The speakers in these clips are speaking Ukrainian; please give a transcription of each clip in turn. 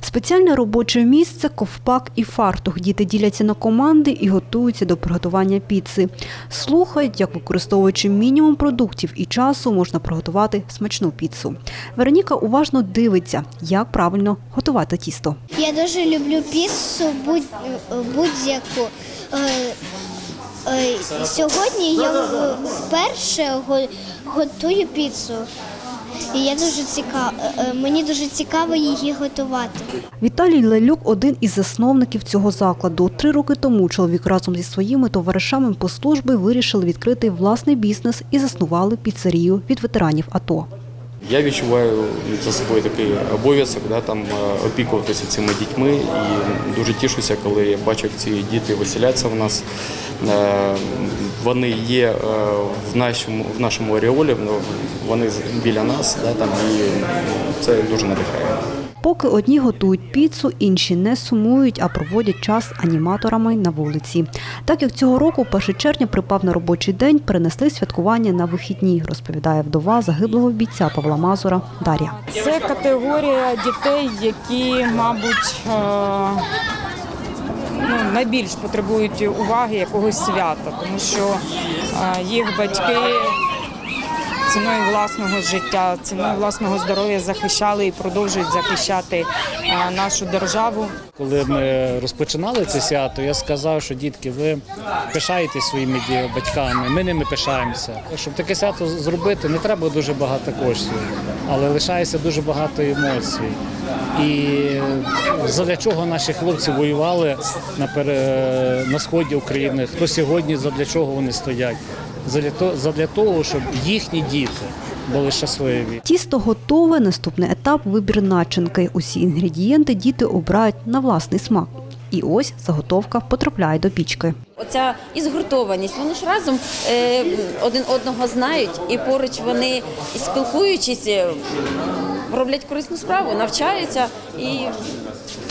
Спеціальне робоче місце, ковпак і фартух. Діти діляться на команди і готуються до приготування піци. Слухають, як використовуючи мінімум продуктів і часу, можна приготувати смачну піцу. Вероніка уважно дивиться, як правильно готувати тісто. Я дуже люблю піцу будь, будь-яку. Е, е, Сьогодні я вперше готую піцу. І я дуже цікав... мені дуже цікаво її готувати. Віталій Лелюк один із засновників цього закладу. Три роки тому чоловік разом зі своїми товаришами по службі вирішили відкрити власний бізнес і заснували піцерію від ветеранів АТО. Я відчуваю за собою такий обов'язок да, там, е, опікуватися цими дітьми і дуже тішуся, коли я бачу, як ці діти виселяться в нас. Е, Вони є е, в нашому, в нашому ореолі, ну, вони біля нас, да, там, і це дуже надихає. Поки одні готують піцу, інші не сумують, а проводять час аніматорами на вулиці. Так як цього року 1 червня припав на робочий день, перенесли святкування на вихідні, розповідає вдова загиблого бійця Павла Мазура Дар'я. Це категорія дітей, які, мабуть, е, ну, найбільш потребують уваги якогось свята, тому що е, їх батьки ціною власного життя, ціною власного здоров'я захищали і продовжують захищати е, нашу державу. Коли ми розпочинали це свято, я сказав, що дітки, ви пишаєтесь своїми батьками, ми ними пишаємося. Щоб таке свято зробити, не треба дуже багато коштів, але лишається дуже багато емоцій. І задля чого наші хлопці воювали на, сході України, хто сьогодні задля чого вони стоять? Задля того, щоб їхні діти були щасливі. Тісто готове. Наступний етап вибір начинки. Усі інгредієнти діти обирають на власний смак. І ось заготовка потрапляє до пічки. Оця і згуртованість. Вони ж разом е, один одного знають, і поруч вони і спілкуючись, е, роблять корисну справу, навчаються і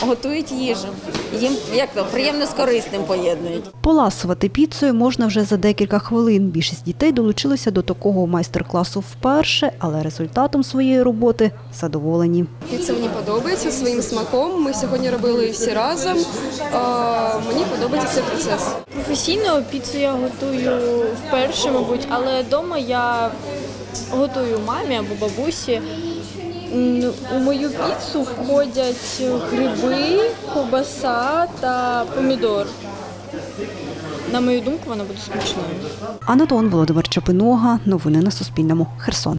готують їжу. Їм як то приємно з корисним поєднують. Поласувати піцею можна вже за декілька хвилин. Більшість дітей долучилися до такого майстер-класу вперше, але результатом своєї роботи задоволені. Піца мені подобається своїм смаком. Ми сьогодні робили всі разом. А, Мені подобається цей процес. Професійно піцу я готую вперше, мабуть, але вдома я готую мамі або бабусі. У мою піцу входять гриби, ковбаса та помідор. На мою думку, вона буде смачною. Анатон Володимир Чапинога. Новини на Суспільному. Херсон.